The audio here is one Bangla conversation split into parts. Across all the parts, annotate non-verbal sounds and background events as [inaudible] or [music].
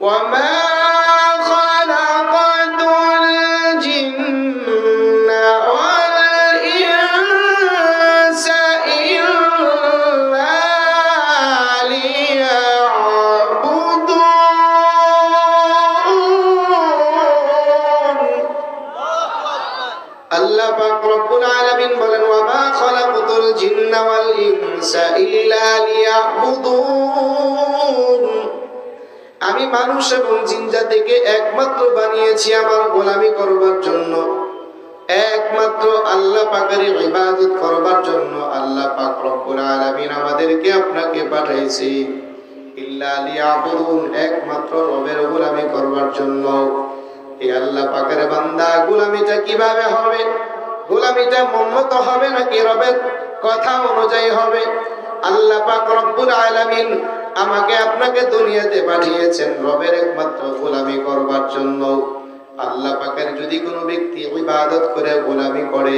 وما এবং জিন জাতিকে একমাত্র বানিয়েছি আমার গোলামি করবার জন্য। একমাত্র আল্লাহ পাকের ইবাদত করবার জন্য আল্লাহ পাক রব্বুল আলামিন আমাদেরকে আপনাকে পাঠাইছি। ইল্লা লিয়াবুদুন, একমাত্র রবের গোলামি করবার জন্য। এই আল্লাহ পাকের বান্দা, গোলামিটা কীভাবে হবে? গোলামিটা মম্মত হবে নাকি রবের কথা অনুযায়ী হবে? আল্লাহ পাক রব্বুল আলামিন আমাকে আপনাকে দুনিয়াতে পাঠিয়েছেন রবের একমাত্র গোলামি করবার জন্য আল্লাহ পাকের যদি কোনো ব্যক্তি ইবাদত করে গোলামি করে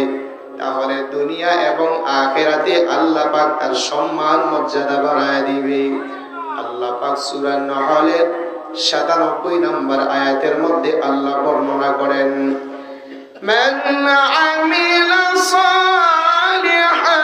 তাহলে দুনিয়া এবং আখেরাতে আল্লাহ পাক তার সম্মান মর্যাদা বাড়ায় দিবে আল্লাহ পাক সূরা নহলের সাতানব্বই নম্বর আয়াতের মধ্যে আল্লাহ বর্ণনা করেন من عمل صالحا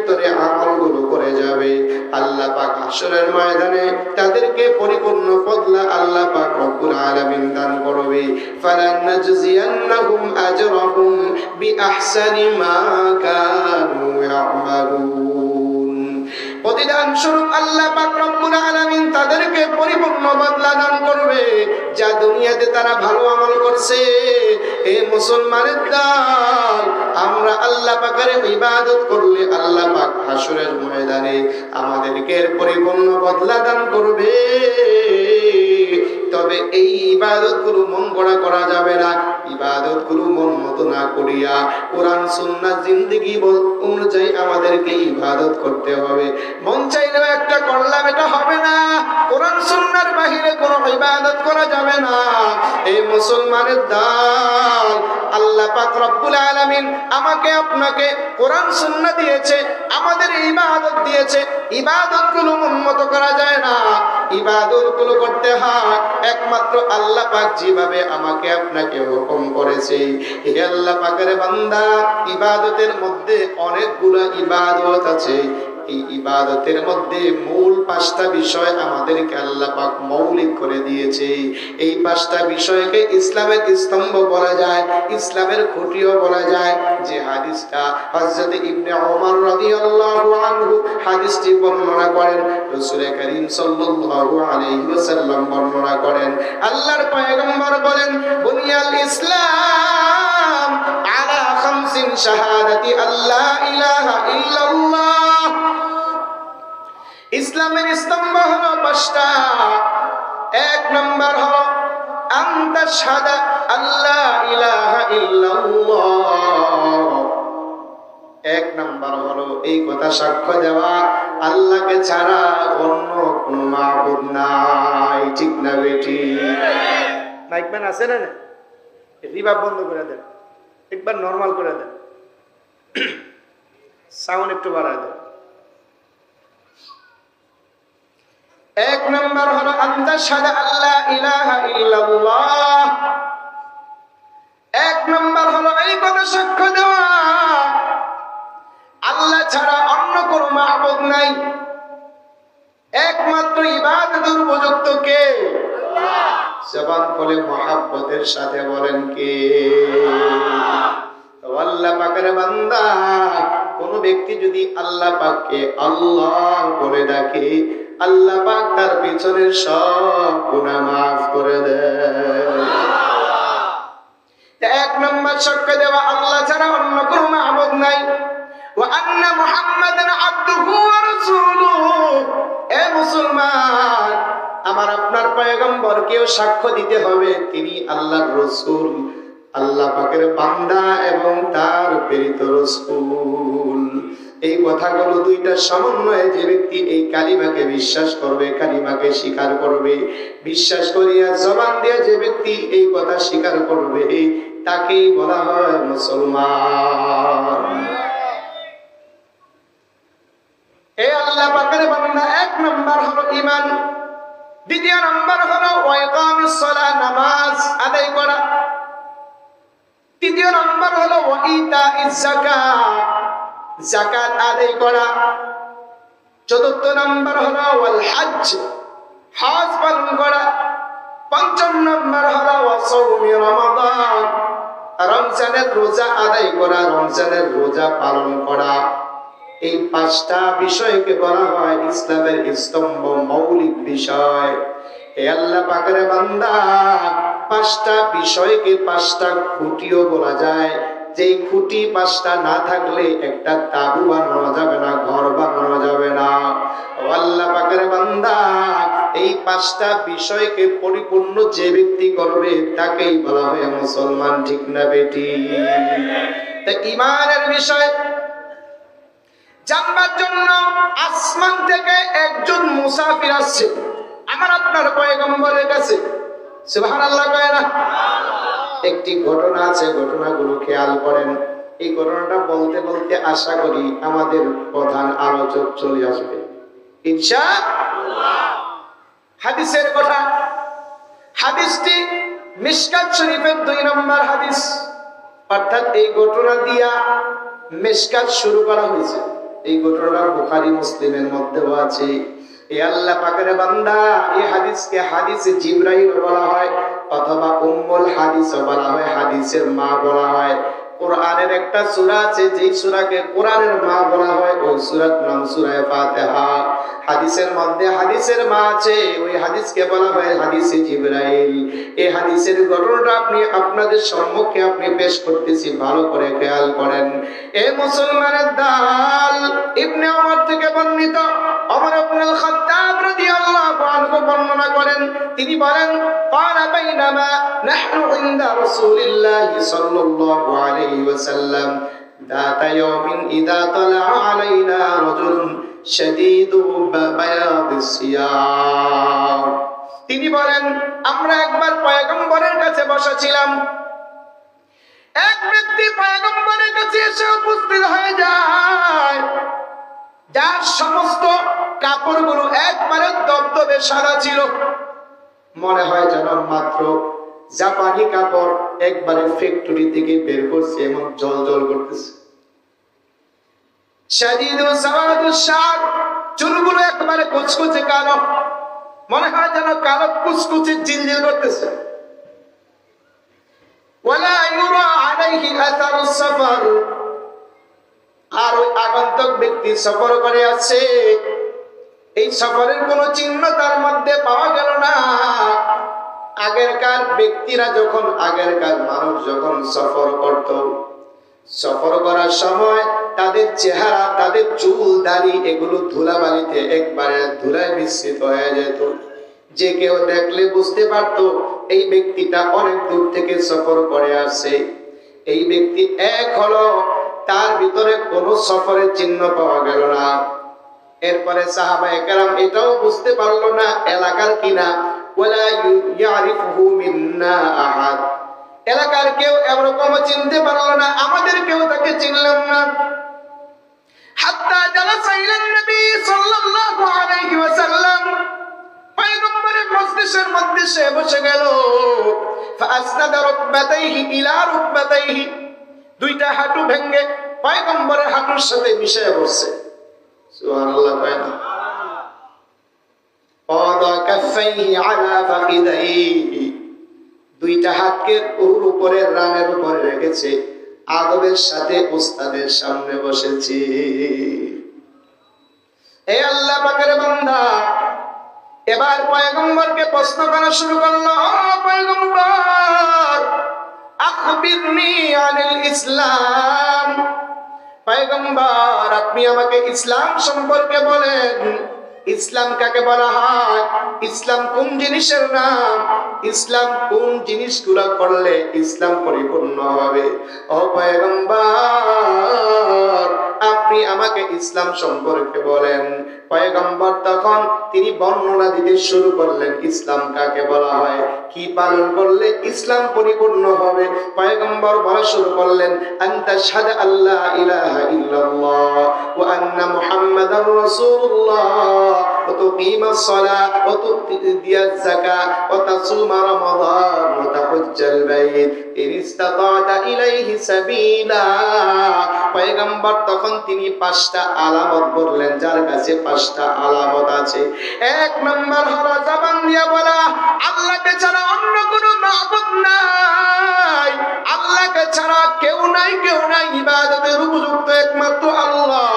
ভিতরে আমলগুলো করে যাবে। আল্লাহ পাক হাসরের ময়দানে তাদেরকে পরিপূর্ণ বদলা আল্লাহ পাক রব্বুল আলামিন দান করবে। ফালানাজজিয়ান্নাহুম আজরাহুম বিআহসানি মা কানু ইয়ামালুন। প্রতিদান স্বরূপ আল্লাহ পাক রব্বুল তাদেরকে পরিপূর্ণ বদলা দান করবে, যা দুনিয়াতে তারা ভালো আমল করছে। এ মুসলমানের দল, আমরা আল্লাহ পাকের ইবাদত করলে আল্লাহ পাক হাসুরের ময়দানে আমাদেরকে পরিপূর্ণ বদলা দান করবে। তবে এই ইবাদতগুলো মন গড়া করা যাবে না। ইবাদতগুলো মন মতো না করিয়া কোরআন, সুন্নাহ, জিন্দেগি অনুযায়ী আমাদেরকে ইবাদত করতে হবে। মন চাইলেও একটা করলাম, এটা হবে না। কোরআন, সুন্নার বাহিরে কোনো ইবাদত করা যাবে না। এই মুসলমানের দাল। আল্লাহ পাক রব্বুল আলামিন আমাকে, আপনাকে কোরআন, সুন্নাহ দিয়েছে, আমাদের ইবাদত দিয়েছে। ইবাদতগুলো উন্মত করা যায় না। ইবাদতগুলো করতে হয়। একমাত্র আল্লাহ পাক যেভাবে আমাকে আপনাকে হুকুম করেছে। হে আল্লাহ পাকের বান্দা, ইবাদতের মধ্যে অনেকগুলো ইবাদত আছে। ইবাদতের মধ্যে মূল পাঁচটা বিষয় আমাদেরকে আল্লাহ পাক মৌলিক করে দিয়েছে। এই পাঁচটা বিষয়কে ইসলামের স্তম্ভ বলা যায়, ইসলামের খুঁটিও বলা যায়। যে হাদিসটা হযরত ইবনে ওমর রাদিয়াল্লাহু আনহু হাদিসটি বর্ণনা করেন, রাসূল করিম সাল্লাল্লাহু আলাইহি ওয়াসাল্লাম বর্ণনা করেন। আল্লাহর পয়গম্বর বলেন, বুনিয়াল ইসলাম আলা খামসিন শাহাদাতি আল্লাহ ইলাহা ইল্লাল্লাহ। ইসলামের স্তম্ভ হলো পাঁচটা। এক নম্বর হলো, আন্তা সাদা আল্লাহ ইলাহা ইল্লাল্লাহ। এক নাম্বার হলো, এই কথা সাক্ষ্য দেওয়া আল্লাহকে ছাড়া অন্য কোন মাহবুব নাই। ঠিক না বেটি? মাইকম্যান আছে না? রিভাব বন্ধ করে দেন। একবার নর্মাল করে দেন। [clears throat] সাউন্ড একটু বাড়ায় দেন। এক নম্বর হলো আল্লাহ এক নম্বর হলো এই কথা সাক্ষ্য দেওয়া। আল্লাহ ছাড়া অন্য কোন মাহবুদ নাই। একমাত্র ইবাদতের উপযুক্ত কে? জবান খুলে মহাব্বতের সাথে বলেন কে? আল্লাহ কোন ব্যক্তি যদি আল্লাহ পাককে আল্লাহ বলে ডাকে, আল্লাহ পাক তার পিছনের সব গুনাহ মাফ করে দেয়। এক নম্বর সাক্ষ্য দেওয়া আল্লাহ ছাড়া অন্য কোনো মাহবুদ নাই। আমার আপনার পয়গম্বরকেও সাক্ষ্য দিতে হবে, তিনি আল্লাহর রাসূল। আল্লাহ পাকের বান্দা এবং তার প্রেরিত রাসূল। এই কথাগুলো দুইটা সমন্বয়ে যে ব্যক্তি এই কালিমাকে বিশ্বাস করবে, কালিমাকে স্বীকার করবে, বিশ্বাস করিয়া জবান দিয়ে যে ব্যক্তি এই কথা স্বীকার করবে, তাকেই বলা হয় মুসলমান। এই আল্লাহ পাকের বান্দা এক নম্বর হলো ঈমান, দ্বিতীয় নম্বর হলো নামাজ আদায় করা। তৃতীয় নম্বর হলো ওয়াইতা আদায় করা। চতুর্থ নম্বর হলো ওয়াল হজ হজ পালন করা। পঞ্চম নম্বর হলো ওয়াসাউমি রমাদান। রমজানের রোজা আদায় করা, রমজানের রোজা পালন করা। এই পাঁচটা বিষয়কে বলা হয় ইসলামের স্তম্ভ মৌলিক বিষয়। পাঁচটা বিষয়কে পাঁচটা খুঁটিও বলা যায়। খুঁটি পাঁচটা না থাকলে একটা যাবে না যাবে না। আল্লাহ এই পাঁচটা বিষয়কে পরিপূর্ণ যে ব্যক্তি করবে, তাকেই বলা হয় মুসলমান, ঠিক না বেটি? তা ইমানের বিষয়, জানবার জন্য আসমান থেকে একজন মুসাফির আসছে। আমার আপনার পয়গম্বরের কাছে। না? একটি ঘটনা আছে, ঘটনাগুলো খেয়াল করেন। এই ঘটনাটা বলতে বলতে আশা করি আমাদের প্রধান আলোচক চলে আসবে। ইনশা হাদিসের কথা। হাদিসটি মিশকাত শরীফের দুই নম্বর হাদিস। অর্থাৎ এই ঘটনা দিয়া মিশকাত শুরু করা হয়েছে। এই ঘটনাটা বুখারী, মুসলিমের মধ্যেও আছে। বান্দা এই হাদিসকে বলা হয় অথবা উম্মুল হাদিস বলা হয় হাদিসের মা বলা হয়। কোরআনের একটা সূরা আছে যেই সূরাকে কোরআনের মা বলা হয় ওই সূরার নাম সূরা ফাতিহা হাদিসের মধ্যে হাদিসের মা আছে ওই হাদিসকে বলা হয় হাদিসে জিব্রাইল এই হাদিসের ঘটনাটা আপনি আপনাদের সম্মুখে আপনি পেশ করতেছি ভালো করে খেয়াল করেন এ মুসলমানের দাল ইবনে ওমর থেকে বর্ণিত ওমর ইবনে আল খাত্তাব রাদিয়াল্লাহু আনহু বর্ণনা করেন তিনি বলেন قال بينما نحن عند رسول الله صلى الله عليه وسلم ذات يوم إذا طلع علينا رجل شديد بياض الثياب তিনি বলেন আমরা একবার পয়গম্বরের কাছে বসা ছিলাম এক ব্যক্তি পয়গম্বরের কাছে এসে উপস্থিত হয়ে যায় যার সমস্ত কাপড়গুলো একবারে দবদবে সাদা ছিল মনে হয় যেন মাত্র জাপানি কাপড় একবারে ফ্যাক্টরি থেকে বের করছে এবং জল জল করতেছে। চুলগুলো একবারে কুচকুচে কালো। মনে হয় যেন কালো কুচকুচে করতেছে। আর ওই আগন্তুক ব্যক্তি সফর করে আছে। এই সফরের কোনো চিহ্ন তার মধ্যে পাওয়া গেল না। আগেরকার ব্যক্তিরা যখন আগেরকার মানুষ যখন সফর করত, সফর করার সময় তাদের চেহারা, তাদের চুল, দাড়ি এগুলো ধুলাবালিতে একবারে ধুলায় মিশ্রিত হয়ে যেত। যে কেউ দেখলে বুঝতে পারত, এই ব্যক্তিটা অনেক দূর থেকে সফর করে আসে। এই ব্যক্তি এক হলো, তার ভিতরে কোনো সফরের চিহ্ন পাওয়া গেল না। এরপরে সাহাবা একরাম এটাও বুঝতে পারল না, এলাকার কিনা ওয়ালা ইয়ারিফুহু মিন্না আহাদ। এলাকার কেউ এরকম চিনতে পারল না, আমাদের কেউ তাকে চিনলাম না। হাত্তা জালাসা ইলান নবী সাল্লাল্লাহু আলাইহি ওয়াসাল্লাম। পয়গম্বরের মজলিসের মধ্যে সে বসে গেল। ফাসনাদা রুকবাতাইহি ইলা রুকবাতাইহি। দুইটা হাঁটু ভেঙ্গে পয়গম্বরের হাঁটুর সাথে মিশে বসছে সুবহানাল্লাহ না وضع كفيه على فخذيه দুইটা হাতকে ওর উপরে রানের উপরে রেখেছে আদবের সাথে উস্তাদের সামনে বসেছি এ আল্লাহ পাকের বান্দা এবার পয়গম্বরকে প্রশ্ন করা শুরু করলো "ও পয়গম্বর আখবিরনি আনিল ইসলাম পয়গম্বর আপনি আমাকে ইসলাম সম্পর্কে বলেন ইসলাম কাকে বলা হয়? ইসলাম কোন জিনিসের নাম? ইসলাম কোন জিনিসগুলো করলে ইসলাম পরিপূর্ণ হবে? পয়গম্বর আপনি আমাকে ইসলাম সম্পর্কে বলেন। পয়গম্বর তখন তিনি বর্ণনা দিতে শুরু করলেন, ইসলাম কাকে বলা হয়? কি পালন করলে ইসলাম পরিপূর্ণ হবে? পয়গম্বর বলা শুরু করলেন, আন্তা শাহাদা আল্লাহ ইলাহা ইল্লাল্লাহ ওয়া আন্না রাসূলুল্লাহ তুকিমাস যাকাত তাসুমা রমাদান। পয়গম্বর তখন তিনি পাঁচটা আলামত বললেন, যার কাছে পাঁচটা আলামত আছে। এক নম্বর হলো, জবান দিয়া বলা অন্য কোনো মাবুদ নাই। কেউ নাই কেউ নাই। ইবাদতের উপযুক্ত একমাত্র আল্লাহ।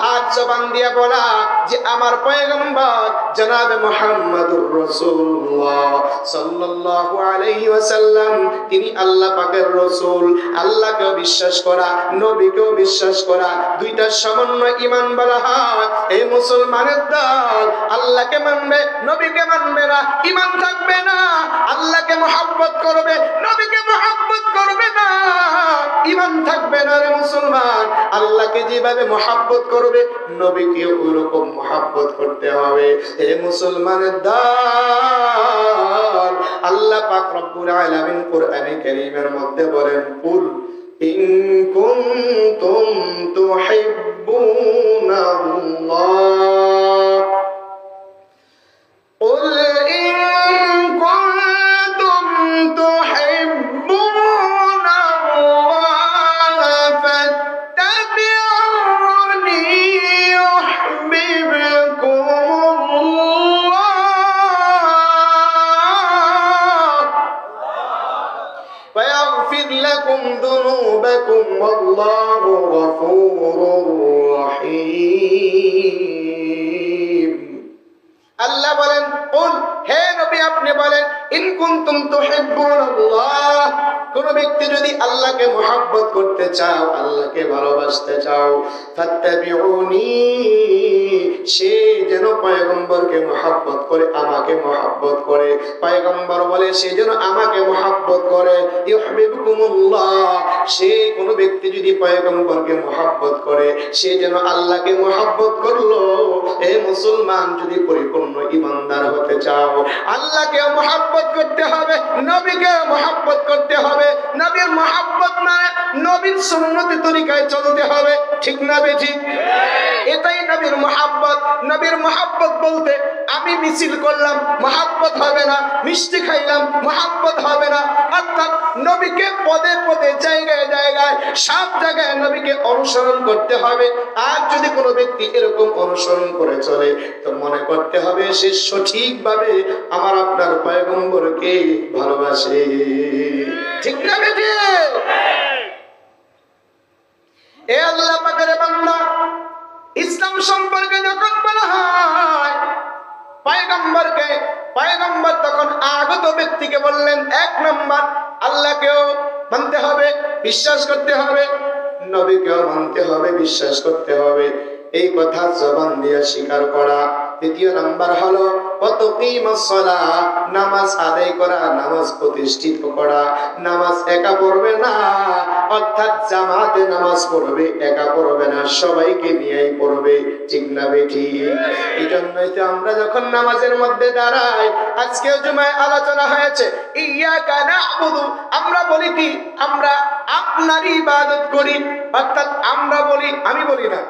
আর জবান দিয়া বলা যে আমার পয়গম্বর, জনাবে মুহাম্মাদুর রাসূলুল্লাহ সাল্লাল্লাহু আলাইহি ওয়াসাল্লাম। তিনি আল্লাহ পাকের রসুল। আল্লাহকে বিশ্বাস করা, নবীকেও বিশ্বাস করা, দুইটা সমন্বয় ইমান বলা হয়। এই মুসলমানের দল, আল্লাহকে মানবে, নবীকে মানবে না, ইমান থাকবে না। আল্লাহকে মহাব্বত করবে, নবীকে মহাব্বত করবে থাকবে না রে মুসলমান আল্লাহকে যেভাবে মহাব্বত করবে নবীকে ওইরকম মহাব্বত করতে হবে হে মুসলমানের দল আল্লাহ পাক রব্বুল আলামিন কোরআনে কারীমের মধ্যে বলেন কুল ইন কুনতুম তুহিব্বুনাল্লাহ قل إن لكم ذنوبكم والله غفور رحيم. বলেন ইন কুনতুম তুহিব্বুনাল্লাহ কোন ব্যক্তি যদি আল্লাহকে মহব্বত করতে চাও, আল্লাহকে ভালোবাসতে চাও সে যেন করে, আমাকে মহব্বত করে। বলে, সে যেন আমাকে মহব্বত করে। সে কোন ব্যক্তি যদি মহব্বত করে, সে যেন আল্লাহকে মহব্বত করল। এ মুসলমান যদি পরিপূর্ণ ইমানদার হতে চাও, আল্লাহকে মহাব্বত করতে হবে, নবীকে মহাব্বত করতে হবে। নবীর মহাব্বত মানে নবীর সুন্নতি তরিকায় চলতে হবে। ঠিক না বে ঠিক এটাই নবীর মহাব্বত। নবীর মহাব্বত বলতে আমি মিছিল করলাম, মহাব্বত হবে না। মিষ্টি খাইলাম, মহাব্বত হবে না। অর্থাৎ নবীকে পদে পদে, জায়গায় জায়গায়, সব জায়গায় নবীকে অনুসরণ করতে হবে। আর যদি কোনো ব্যক্তি এরকম অনুসরণ করে চলে, তো মনে করতে হবে সে সঠিকভাবে আমার আপনার পয়গম্বরকে ভালোবাসে। ঠিক না বেটি এ আল্লাহ পাকের বান্দা, ইসলাম সম্পর্কে যখন বলা হয়, পয়গম্বরকে, পয়গম্বর তখন আগত ব্যক্তিকে বললেন, এক নম্বর, আল্লাহকেও মানতে হবে, বিশ্বাস করতে হবে, নবীকেও মানতে হবে, বিশ্বাস করতে হবে। এই কথা জবান দিয়ে স্বীকার করা। দ্বিতীয় নাম্বার হলো নামাজ আদায় করা, নামাজ প্রতিষ্ঠিত করা। নামাজ একা পড়বে না, অর্থাৎ জামাতে নামাজ পড়বে, একা পড়বে না, সবাইকে নিয়েই পড়বে। ঠিক না বেঠি? এই জন্যই তো আমরা যখন নামাজের মধ্যে দাঁড়াই, আজকেও জুমায় আলোচনা হয়েছে ইয়া কানা আমরা বলি কি? আমরা আপনারই ইবাদত করি। অর্থাৎ আমরা বলি, আমি বলি না।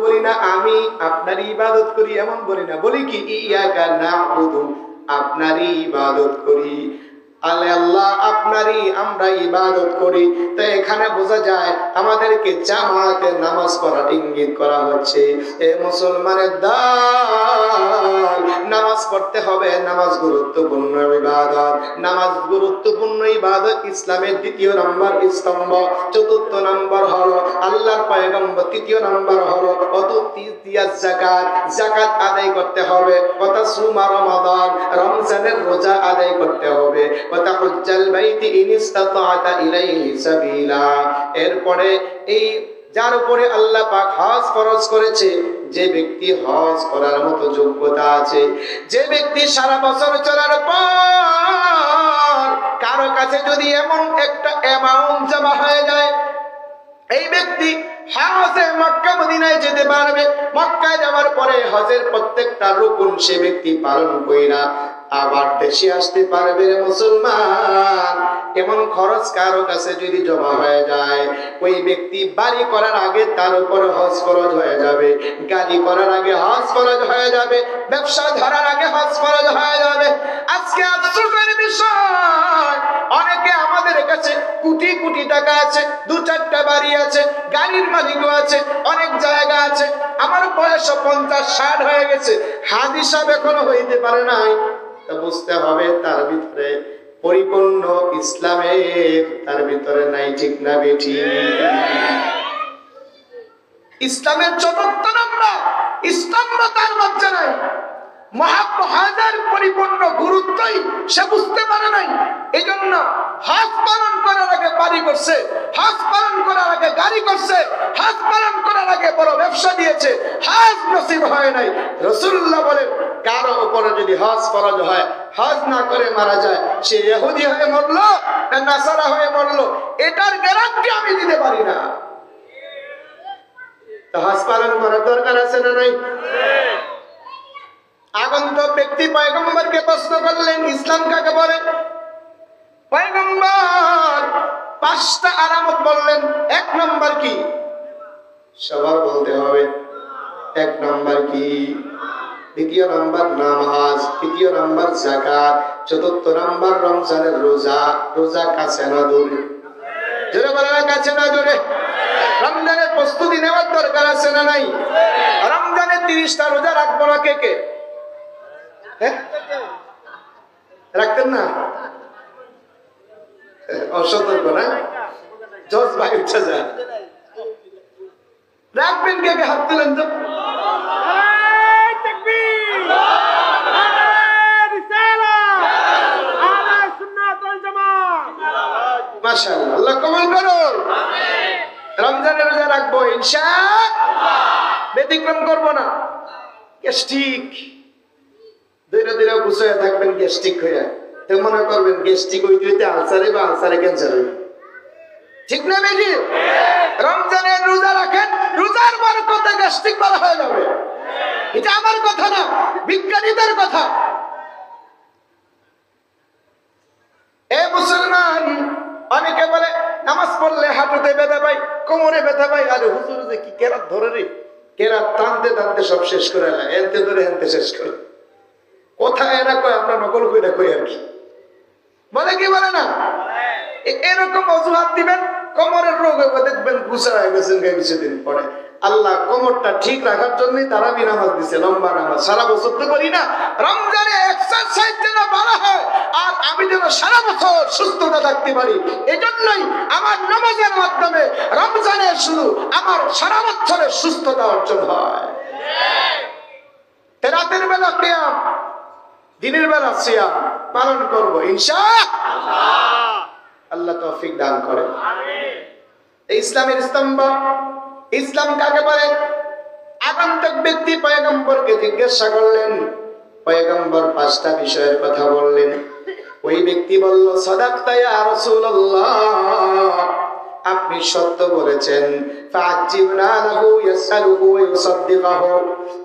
বলি না আমি আপনার ইবাদত করি, এমন বলি না। বলি কি না আপনারই ইবাদত করি। আলে আল্লাহ, আপনারই আমরা ইবাদত করি। তো এখানে বোঝা যায় আমাদেরকে জামাতে নামাজ পড়ার ইঙ্গিত করা হচ্ছে। এ মুসলমানের দল নামাজ পড়তে হবে, নামাজ গুরুত্বপূর্ণ ইবাদত। নামাজ গুরুত্বপূর্ণ ইবাদত ইসলামের দ্বিতীয় নম্বর স্তম্ভ, চতুর্থ নম্বর হলো আল্লাহর পয়গম্বর, তৃতীয় নম্বর হলো জাকাত জাকাত আদায় করতে হবে কথা সুমা রমজানের রোজা আদায় করতে হবে। কথা হুজ্জাল বাইতি ইন ইসতাতাআতা ইলাইহি সাবিলা। এরপরে এই, যার উপরে আল্লাহ পাক হজ ফরজ করেছে, যে ব্যক্তি হজ করার মতো যোগ্যতা আছে, যে ব্যক্তি সারা বছর চলার পর কারও কাছে যদি এমন একটা অ্যামাউন্ট জমা হয়ে যায়, এই ব্যক্তি হজে মক্কা মদিনায় যেতে পারবে। মক্কায় যাওয়ার পরে হজের প্রত্যেকটা রুকুন সে ব্যক্তি পালন কইরা আবার দেশে আসতে পারবে মুসলমান। এমন খরচ কারও কাছে যদি জমা হয়ে যায়, ওই ব্যক্তি বাড়ি করার আগে তার উপর হজ খরচ হয়ে যাবে, গাড়ি করার আগে হজ খরচ হয়ে যাবে, ব্যবসা ধরার আগে হজ খরচ হয়ে যাবে। আজকে আশ্চর্যের বিষয়, অনেকে আমাদের কাছে কোটি কোটি টাকা আছে, দু চারটা বাড়ি আছে, গাড়ির মালিকও আছে, অনেক জায়গা আছে। আমার বয়স পঞ্চাশ ষাট হয়ে গেছে। হাজি সাহেব এখনও হইতে পারে নাই। তা বুঝতে হবে, তার ভিতরে পরিপূর্ণ ইসলামের, তার ভিতরে নাই ঠিক না বেটি ইসলামের চতুর্থ নম্বর ইসলাম তার লজ্জা নাই। মহাপ্রহাজার পরিপূর্ণ গুরুত্বই সে বুঝতে পারে নাই। এই জন্য হাজ পালন করার আগে বাড়ি করছে হাজ পালন করার আগে গাড়ি করছে হাজ পালন করার আগে বড় ব্যবসা দিয়েছে হাজ নসিব হয় নাই। রসুল্লাহ বলেন, কারও উপরে যদি হজ ফরজ হয় হজ না করে মারা যায়, সে ইহুদি হয়ে মরলো না নাসারা হয়ে মরলো, এটার গ্যারান্টি আমি দিতে পারি না। হজ পালন করার দরকার আছে না নাই? আগন্তক ব্যক্তি পয়গম্বরকে প্রশ্ন করলেন, ইসলাম কাকে বলে? পয়গম্বর পাঁচটা আলামত বললেন, এক নম্বর কি? সবার বলতে হবে, এক নম্বর কি? দ্বিতীয় নম্বর নামাজ, তৃতীয় নম্বর জাকাত চতুর্থ নম্বর রমজানের রোজা রোজা কাছে না দূরে? জোরে বলে না কাছে না দূরে? রমজানের প্রস্তুতি নেওয়ার দরকার আছে না নাই? রমজানের তিরিশটা রোজা রাখব না কে কে? রাখতেন না? অসতর্ক না? জজ ভাই উঠে যা। রাখবেন কে কে? হাত তুলেন তো! মাশাআল্লাহ। আল্লাহ কবুল রমজানের রোজা রাখব ইনশা ব্যতিক্রম করব না। গ্যাস্ট্রিক ধীরে ধীরে গুছিয়ে থাকবেন গ্যাস্ট্রিক হয়ে। তো মনে করবেন গ্যাস্ট্রিক হইতে হইতে আলসারে বা আলসারে ক্যান্সার হইবে। ঠিক না বেশি রমজানের রোজা রাখেন, রোজার বরকতে গ্যাস্ট্রিক হয়ে যাবে। এটা আমার কথা না, বিজ্ঞানীদের কথা। এ মুসলমান, অনেকে বলে, নামাজ পড়লে হাঁটুতে ব্যথা পাই কোমরে ব্যথা পাই আরে হুজুর, যে কি কেরাত ধরে রে? কেরাত টানতে টানতে সব শেষ করে এলা এনতে ধরে হেনতে শেষ করে। কোথায় এরা কয়? আমরা নকল করে কই আর কি? বলে কি বলে না? এরকম অজুহাত দিবেন কোমরের রোগ দেখবেন গুছা হয়ে গেছেন কিছুদিন পরে। আল্লাহ কোমরটা ঠিক রাখার জন্যই তারা নামাজ দিছে লম্বা নামাজ। সারা বছর তো করি না। রমজানে এক্সারসাইজ যেন ভালো হয় আর আমি যেন সারা বছর সুস্থতা থাকতে পারি এজন্যই আমার নামাজের মাধ্যমে রমজানে শুরু আমার সারা বছরের সুস্থতা অর্জন হয়। রাতের বেলা ক্রিয়াম দিনের বেলা সিয়াম পালন করব ইনশা আল্লাহ তৌফিক দান করে। ইসলামের স্তম্ভ, ইসলাম কাকে বলে? আগন্তক ব্যক্তি পয়গম্বরকে জিজ্ঞাসা করলেন, পয়গম্বর পাঁচটা বিষয়ের কথা বললেন। ওই ব্যক্তি বলল, সদাক্তা রাসূলুল্লাহ, আপনি সত্য বলেছেন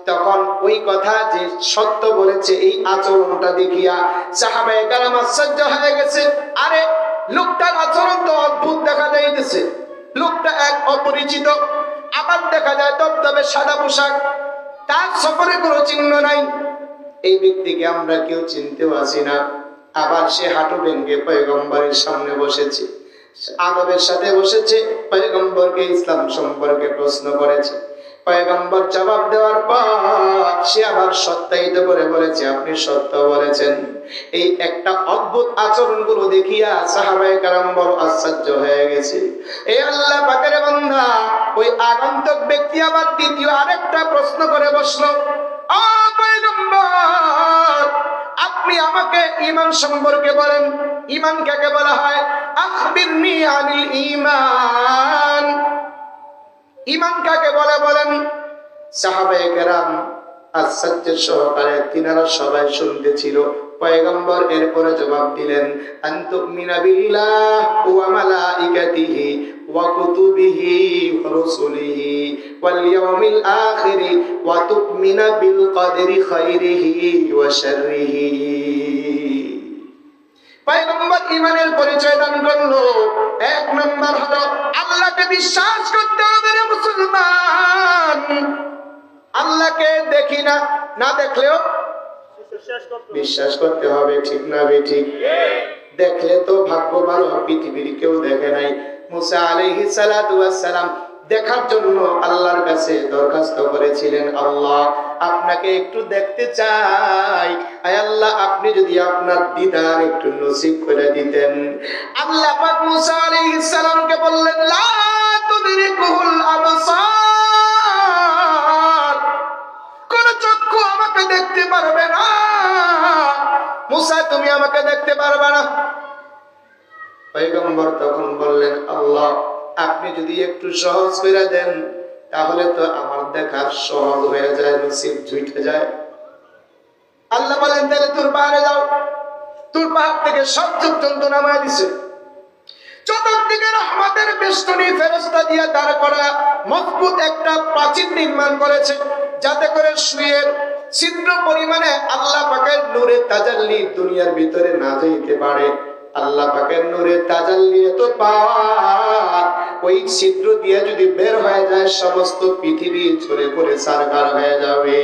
তখন ওই কথা যে সত্য বলেছে, এই আচরণটা দেখিয়া সাহাবায়ে কারাম আশ্চর্য হয়ে গেছে। আরে লোকটার আচরণ তো অদ্ভুত দেখা যাইতেছে। লোকটা এক অপরিচিত, আবার দেখা যায় দবদবে সাদা পোশাক। তার সফরে কোনো চিহ্ন নাই। এই ব্যক্তিকে আমরা কেউ চিনতেও আসি না। আবার সে হাঁটু ভেঙ্গে পয়গম্বরের সামনে বসেছে। আদবের সাথে বসেছে পয়গম্বরকে ইসলাম সম্পর্কে প্রশ্ন করেছে। পয়গম্বর জবাব দেওয়ার পর সে আবার সত্যায়িত করে বলেছে আপনি সত্য বলেছেন। এই একটা অদ্ভুত আচরণগুলো দেখিয়া সাহাবাই কারাম বড় আশ্চর্য হয়ে গেছে। এই আল্লাহ পাকের বান্দা ওই আগন্তক ব্যক্তি আবার দ্বিতীয় আরেকটা প্রশ্ন করে বসল "আ পয়গম্বর, আপনি আমাকে ইমান সম্পর্কে বলেন। ইমান কাকে বলা হয়? আনিল ইমান ইমান কাকে বলে বলেন? সাহাবে সহকারে তিনারা সবাই এরপরে জবাব দিলেন আখির ওয়া তুমিনা বিল কদরি খাইরিহি ওয়া শাররিহি পয়গম্বর, ইমানের পরিচয় দান এক নম্বর হলো, আল্লাহকে বিশ্বাস করতে হবে রে মুসলমান। আল্লাহকে দেখি না না দেখলেও বিশ্বাস করতে হবে, ঠিক না বে ঠিক দেখলে তো ভাগ্য ভালো পৃথিবীর কেউ দেখে নাই। মুসা সালাতু সালাম দেখার জন্য আল্লাহর কাছে দরখাস্ত করেছিলেন, আল্লাহ, আপনাকে একটু দেখতে চাই। আয় আল্লাহ, আপনি যদি আপনার দিদার একটু নসিব করে দিতেন। আল্লাহ পাক মুসা আলাইহিস সালামকে বললেন, লা তুদরিকুল আবসার। কোন চক্ষু আমাকে দেখতে পারবে না। মুসা, তুমি আমাকে দেখতে পারবে না। পয়গম্বর তখন বললেন, আল্লাহ, আপনি যদি একটু সহজ করে দেন, তাহলে তো আমার দেখা সহজ হয়ে যায়, নসিব ঝুঁটে যায়। আল্লাহ বলেন, তাহলে তোর পাহাড়ে যাও। তোর পাহাড় থেকে সব জীবজন্তু নামায় দিছে। চতুর্দিকে রহমতের বেষ্টনী ফেরস্তা দিয়ে দাঁড় করা মজবুত একটা প্রাচীর নির্মাণ করেছে, যাতে করে শুয়ের ছিদ্র পরিমাণে আল্লাহ পাকের নূরে তাজাল্লি দুনিয়ার ভিতরে না যাইতে পারে। আল্লাহ পাকের নূরে তাজাল্লি এত পাওয়ার ওই ছিদ্র দিয়ে যদি বের হয়ে যায়, সমস্ত পৃথিবী ঝরে পড়ে সারকার হয়ে যাবে।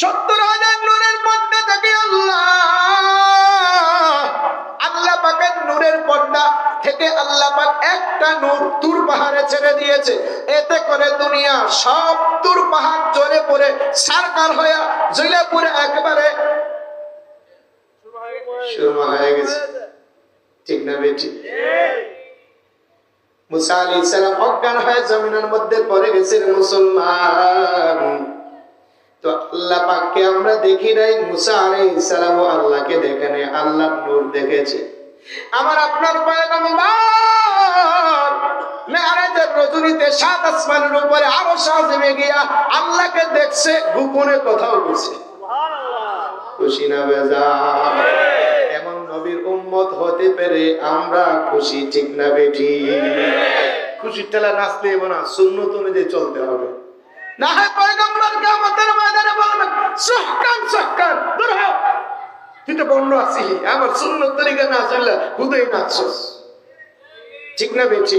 সত্তর হাজার নূরের পর্দা থেকে আল্লাহ। আল্লাহ পাকের নূরের পর্দা থেকে আল্লাহ পাক একটা নূর তুর পাহাড়ে ছেড়ে দিয়েছে। এতে করে দুনিয়া সব তুর পাহাড় জ্বলে পড়ে সারকার হয়ে জ্বলে পড়ে একেবারে হয়ে গেছে। ঠিক না বেটি মুসা আলী অজ্ঞান হয়ে জমিনের মধ্যে পড়ে মুসলমান। তো আল্লাহ পাককে আমরা দেখি নাই, মুসা ও আল্লাহকে দেখে নাই, আল্লাহর নূর দেখেছে। আমার আপনার রজনীতে সাত আসমানের উপরে আরও গিয়া আল্লাহকে দেখছে, গোপনে কথাও বলছে। খুশি না বেজা? নবীর উম্মত হতে পেরে আমরা খুশি, ঠিক না বেঠি? ঠেলা নাচতে এবার না, সুন্নত অনুযায়ী চলতে হবে। না হয় পয়গম্বর ময়দানে দূর তুই তো আছিস, আমার সুন্নত তরিকা না চললে হুদয় নাচছস। ঠিক না বেঠি?